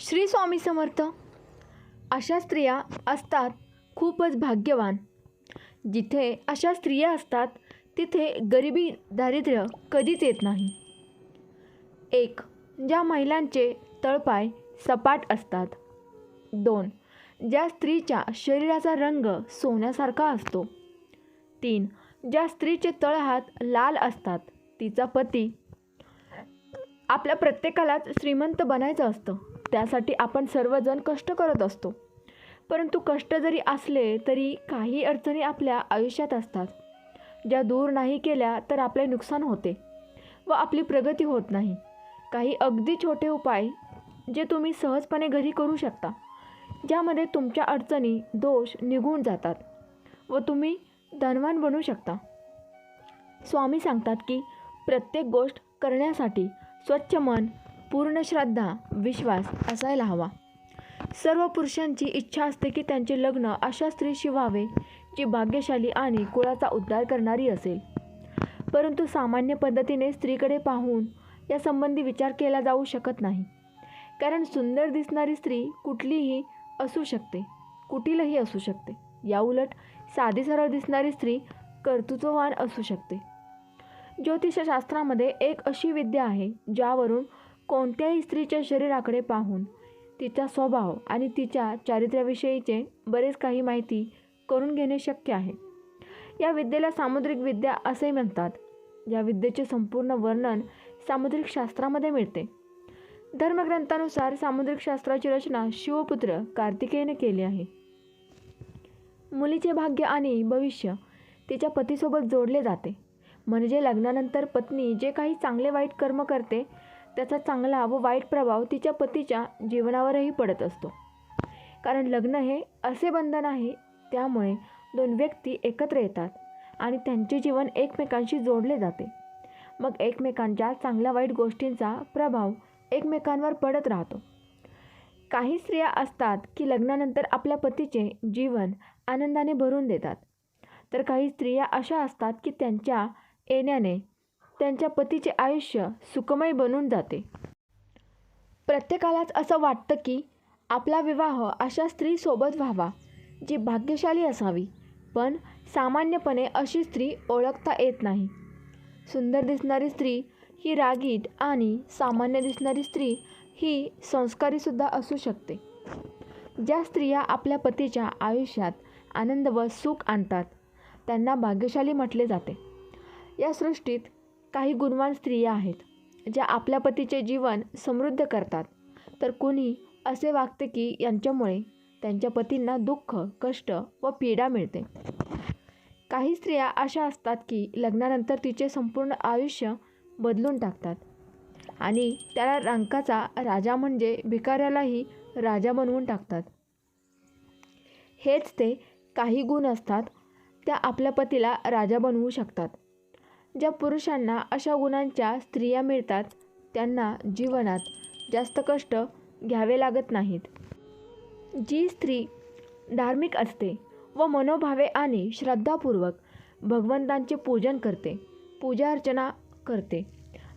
श्री स्वामी समर्थ. अशा स्त्रिया असतात खूपच भाग्यवान. जिथे अशा स्त्रिया असतात तिथे गरिबी दारिद्र्य कधीच येत नाही. एक ज्या महिलांचे तळपाय सपाट असतात. दोन ज्या स्त्रीच्या शरीराचा रंग सोन्यासारखा असतो. तीन ज्या स्त्रीचे तळहात लाल असतात तिचा पती आपल्या प्रत्येकालाच श्रीमंत बनायचं असतं. त्यासाठी आपण सर्वजण कष्ट करत असतो. परंतु कष्ट जरी असले तरी काही अडचणी आपल्या आयुष्यात असतात. ज्या दूर नाही केल्या तर आपले नुकसान होते व आपली प्रगती होत नाही. काही अगदी छोटे उपाय जे तुम्ही सहजपणे घरी करू शकता ज्यामध्ये तुमच्या अडचणी दोष निघून जातात व तुम्ही धनवान बनू शकता. स्वामी सांगतात की प्रत्येक गोष्ट करण्यासाठी स्वच्छ मन पूर्ण श्रद्धा विश्वास असायला हवा. सर्व पुरुषांची इच्छा असते की त्यांचे लग्न अशा स्त्रीशी व्हावे जी भाग्यशाली आणि कुळाचा उद्धार करणारी असेल. परंतु सामान्य पद्धतीने स्त्रीकडे पाहून या संबंधी विचार केला जाऊ शकत नाही. कारण सुंदर दिसणारी स्त्री कुठलीही असू शकते कुटीलही असू शकते. याउलट साधी सरळ दिसणारी स्त्री कर्तृत्ववान असू शकते. ज्योतिषशास्त्रामध्ये एक अशी विद्या आहे ज्यावरून कोणत्याही स्त्रीच्या शरीराकडे पाहून तिचा स्वभाव आणि तिच्या चारित्र्याविषयीचे बरेच काही माहिती करून घेणे शक्य आहे. या विद्येला सामुद्रिक विद्या असे म्हणतात. या विद्येचे संपूर्ण वर्णन सामुद्रिक शास्त्रामध्ये मिळते. धर्मग्रंथानुसार सामुद्रिक शास्त्राची रचना शिवपुत्र कार्तिकेयने केली आहे. मुलीचे भाग्य आणि भविष्य तिच्या पतीसोबत जोडले जाते. म्हणजे लग्नानंतर पत्नी जे काही चांगले वाईट कर्म करते त्याचा चांगला व वाईट प्रभाव तिच्या पतीच्या जीवनावरही पडत असतो. कारण लग्न हे असे बंधन आहे त्यामुळे दोन व्यक्ती एकत्र येतात आणि त्यांचे जीवन एकमेकांशी जोडले जाते. मग एकमेकांच्या चांगल्या वाईट गोष्टींचा प्रभाव एकमेकांवर पडत राहतो. काही स्त्रिया असतात की लग्नानंतर आपल्या पतीचे जीवन आनंदाने भरून देतात. तर काही स्त्रिया अशा असतात की त्यांच्या येण्याने त्यांच्या पतीचे आयुष्य सुखमय बनून जाते. प्रत्येकालाच असं वाटतं की आपला विवाह अशा स्त्रीसोबत व्हावा जी भाग्यशाली असावी. पण सामान्यपणे अशी स्त्री ओळखता येत नाही. सुंदर दिसणारी स्त्री ही रागीट आणि सामान्य दिसणारी स्त्री ही संस्कारीसुद्धा असू शकते. ज्या स्त्रिया आपल्या पतीच्या आयुष्यात आनंद व सुख आणतात त्यांना भाग्यशाली म्हटले जाते. या सृष्टीत काही गुणवान स्त्रिया आहेत ज्या आपल्या पतीचे जीवन समृद्ध करतात. तर कुणी असे वागते की यांच्यामुळे त्यांच्या पतींना दुःख कष्ट व पीडा मिळते. काही स्त्रिया अशा असतात की लग्नानंतर तिचे संपूर्ण आयुष्य बदलून टाकतात आणि त्याला रंकाचा राजा म्हणजे भिकाऱ्यालाही राजा बनवून टाकतात. हेच ते काही गुण असतात त्या आपल्या पतीला राजा बनवू शकतात. ज्या पुरुषांना अशा गुणांच्या स्त्रिया मिळतात त्यांना जीवनात जास्त कष्ट घ्यावे लागत नाहीत. जी स्त्री धार्मिक असते व मनोभावे आणि श्रद्धापूर्वक भगवंतांचे पूजन करते पूजा अर्चना करते.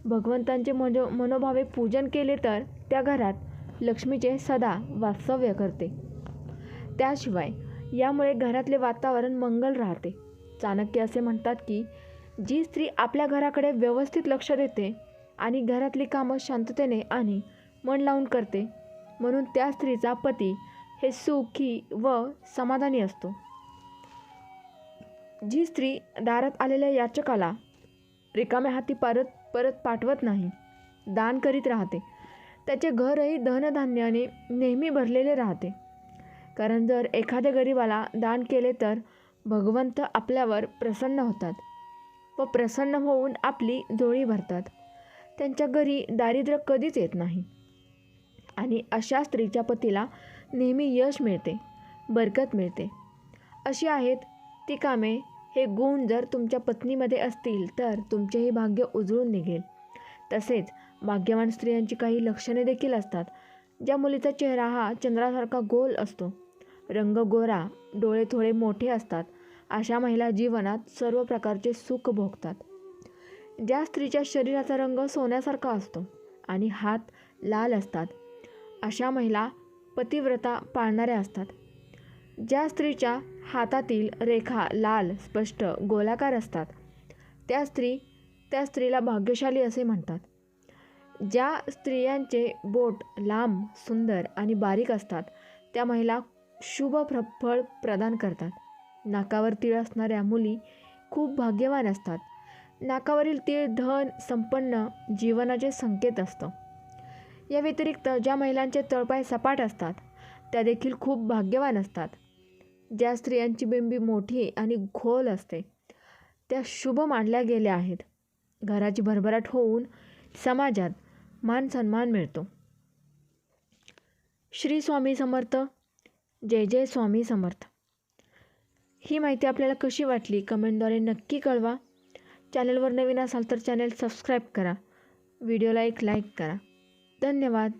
भगवंतांचे मनो मनोभावे पूजन केले तर त्या घरात लक्ष्मीचे सदा वास्तव्य करते. त्याशिवाय यामुळे घरातले वातावरण मंगल राहते. चाणक्य असे म्हणतात की जी स्त्री आपल्या घराकडे व्यवस्थित लक्ष देते आणि घरातली कामं शांततेने आणि मन लावून करते म्हणून त्या स्त्रीचा पती हे सुखी व समाधानी असतो. जी स्त्री दारात आलेल्या याचकाला रिकाम्या हाती परत परत पाठवत नाही दान करीत राहते. त्याचे घरही धनधान्याने नेहमी भरलेले राहते. कारण जर एखाद्या गरिबाला दान केले तर भगवंत आपल्यावर प्रसन्न होतात. व प्रसन्न होऊन आपली जोळी भरतात. त्यांच्या घरी दारिद्र्य कधीच येत नाही. आणि अशा स्त्रीच्या पतीला नेहमी यश मिळते बरकत मिळते. अशी आहेत ती कामे. हे गुण जर तुमच्या पत्नीमध्ये असतील तर तुमचेही भाग्य उजळून निघेल. तसेच भाग्यवान स्त्रियांची काही लक्षणे देखील असतात. ज्या मुलीचा चेहरा हा चंद्रासारखा गोल असतो. रंग गोरा डोळे थोडे मोठे असतात. अशा महिला जीवनात सर्व प्रकारचे सुख भोगतात. ज्या स्त्रीच्या शरीराचा रंग सोन्यासारखा असतो आणि हात लाल असतात अशा महिला पतिव्रता पाळणाऱ्या असतात. ज्या स्त्रीच्या हातातील रेखा लाल स्पष्ट गोलाकार असतात त्या स्त्री त्या स्त्रीला भाग्यशाली असे म्हणतात. ज्या स्त्रियांचे बोट लांब सुंदर आणि बारीक असतात त्या महिला शुभ फळ प्रदान करतात. नाकावर तीळ असणाऱ्या मुली खूप भाग्यवान असतात. नाकावरील तीळ धन संपन्न जीवनाचे संकेत असतं. या व्यतिरिक्त ज्या महिलांचे तळपाय सपाट असतात त्या देखील खूप भाग्यवान असतात. ज्या स्त्रियांची बिंबी मोठी आणि घोल असते त्या शुभ मानल्या गेल्या आहेत. घराची भरभराट होऊन समाजात मान सन्मान मिळतो. श्री स्वामी समर्थ. जय जय स्वामी समर्थ. ही माहिती आपल्याला कशी वाटली कमेंटद्वारे नक्की कळवा. चॅनलवर नवीन असाल तर चॅनल सबस्क्राईब करा. व्हिडिओला एक लाईक करा. धन्यवाद.